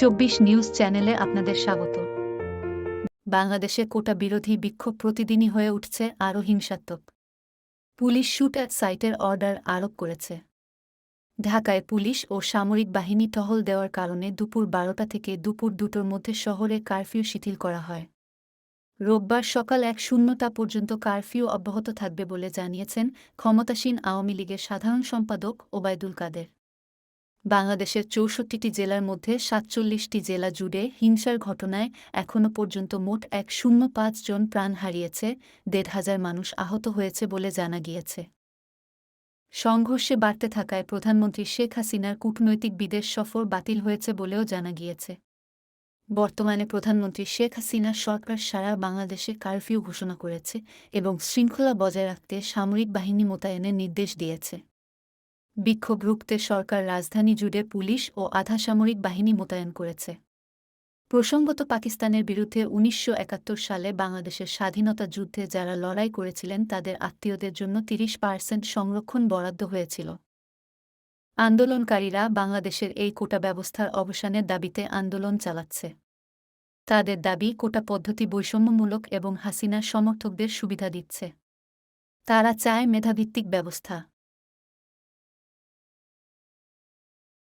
চব্বিশ নিউজ চ্যানেলে আপনাদের স্বাগত। বাংলাদেশে কোটা বিরোধী বিক্ষোভ প্রতিদিনই হয়ে উঠছে আরও হিংসাত্মক। পুলিশ শুট অ্যাট সাইটের অর্ডার আরোপ করেছে। ঢাকায় পুলিশ ও সামরিক বাহিনী টহল দেওয়ার কারণে দুপুর বারোটা থেকে দুপুর দুটোর মধ্যে শহরে কারফিউ শিথিল করা হয়। রোববার সকাল এক শূন্যতা পর্যন্ত কারফিউ অব্যাহত থাকবে বলে জানিয়েছেন ক্ষমতাসীন আওয়ামী লীগের সাধারণ সম্পাদক ওবায়দুল কাদের। বাংলাদেশের চৌষট্টিটি জেলার মধ্যে সাতচল্লিশটি জেলা জুড়ে হিংসার ঘটনায় এখনও পর্যন্ত মোট এক শূন্য পাঁচ জন প্রাণ হারিয়েছে, দেড় হাজার মানুষ আহত হয়েছে বলে জানা গিয়েছে। সংঘর্ষে বাড়তে থাকায় প্রধানমন্ত্রী শেখ হাসিনার কূটনৈতিক বিদেশ সফর বাতিল হয়েছে বলেও জানা গিয়েছে। বর্তমানে প্রধানমন্ত্রী শেখ হাসিনা সরকার সারা বাংলাদেশে কারফিউ ঘোষণা করেছে এবং শৃঙ্খলা বজায় রাখতে সামরিক বাহিনী মোতায়েনের নির্দেশ দিয়েছে। বিক্ষোভ রুখতে সরকার রাজধানী জুড়ে পুলিশ ও আধা সামরিক বাহিনী মোতায়েন করেছে। প্রসঙ্গত পাকিস্তানের বিরুদ্ধে উনিশশো একাত্তর সালে বাংলাদেশের স্বাধীনতা যুদ্ধে যারা লড়াই করেছিলেন, তাদের আত্মীয়দের জন্য তিরিশ পার্সেন্ট সংরক্ষণ বরাদ্দ হয়েছিল। আন্দোলনকারীরা বাংলাদেশের এই কোটা ব্যবস্থার অবসানের দাবিতে আন্দোলন চালাচ্ছে। তাদের দাবি কোটা পদ্ধতি বৈষম্যমূলক এবং হাসিনার সমর্থকদের সুবিধা দিচ্ছে। তারা চায় মেধাভিত্তিক ব্যবস্থা।